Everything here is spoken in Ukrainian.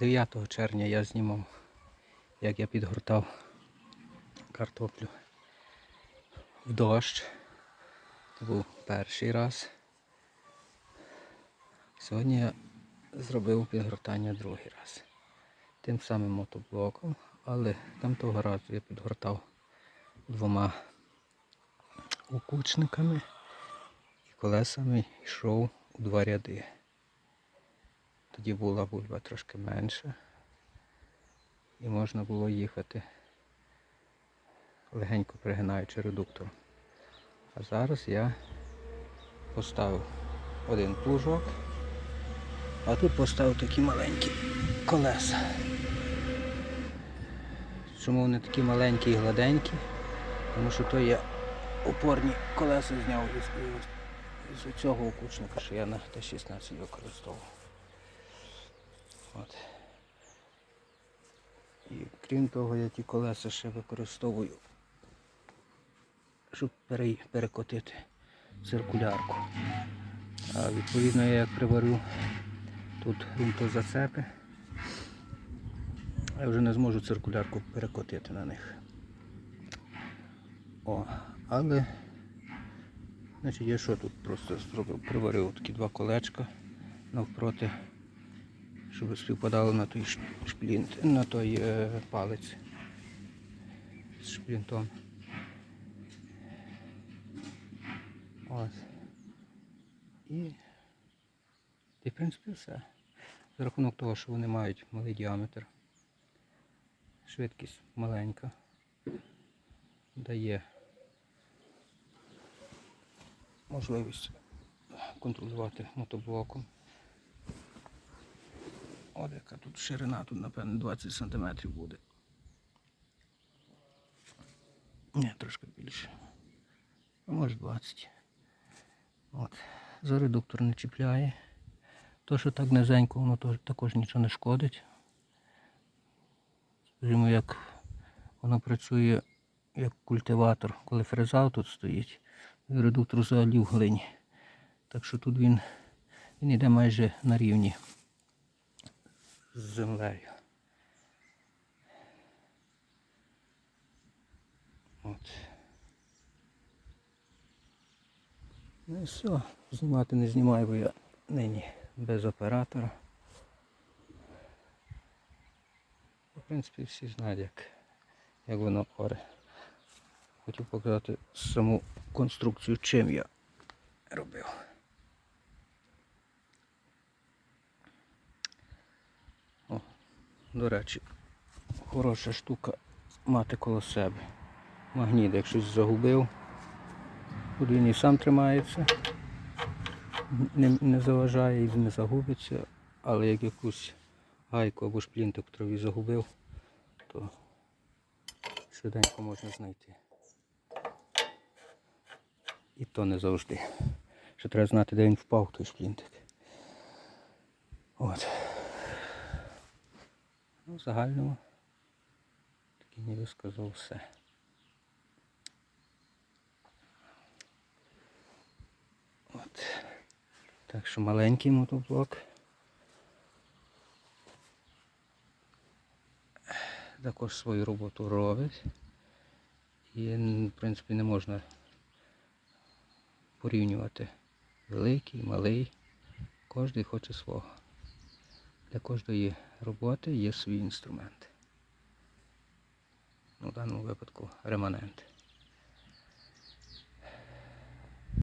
9 червня я знімав, як я підгортав картоплю в дощ. Це був перший раз. Сьогодні я зробив підгортання другий раз. Тим самим мотоблоком, але там того разу я підгортав двома укучниками і колесами йшов у два ряди. Тоді була бульба трошки менша. І можна було їхати легенько пригинаючи редуктор. А зараз я поставив один плужок, а тут поставив такі маленькі колеса. Чому вони такі маленькі і гладенькі? Тому що то я опорні колеса зняв із, із, із цього окучника, що я на Т-16 використовував. От. І крім того, я ті колеса ще використовую, щоб перекотити циркулярку. А відповідно я як приварю тут ґрунтозацепи, я вже не зможу циркулярку перекотити на них. О, але значить я що тут просто зробив? Приварив такі два колечка навпроти щоб співпадало на той шплінт, на той е, палець з шплінтом. Ось. І, і в принципі все. За рахунок того, що вони мають малий діаметр, швидкість маленька, дає можливість контролювати мотоблоком. От яка тут ширина, тут напевно 20 см буде. Ні, трошки більше. Може 20. От. За редуктор не чіпляє. То, що так низенько, воно також нічого не шкодить. Скажімо, як воно працює як культиватор, коли фреза тут стоїть, редуктор взагалі в глині. Так що тут він, він йде майже на рівні з землею. От. Ну і все. Знімати не знімаю, бо я нині без оператора. В принципі, всі знають, як, як воно оре. Хотів показати саму конструкцію, чим я робив. До речі, хороша штука мати коло себе. Магніт, як загубив, тут він і сам тримається, не, не заважає і не загубиться, але як якусь гайку або шплінтик траві загубив, то швиденько можна знайти. І то не завжди. Ще треба знати, де він впав, той шплінтик. От. Ну, в загальному таки ніби сказав все. От. Так що маленький мотоблок. Також свою роботу робить. І в принципі не можна порівнювати великий, малий. Кожний хоче свого. Для кожної роботи є свій інструмент. У даному випадку реманент.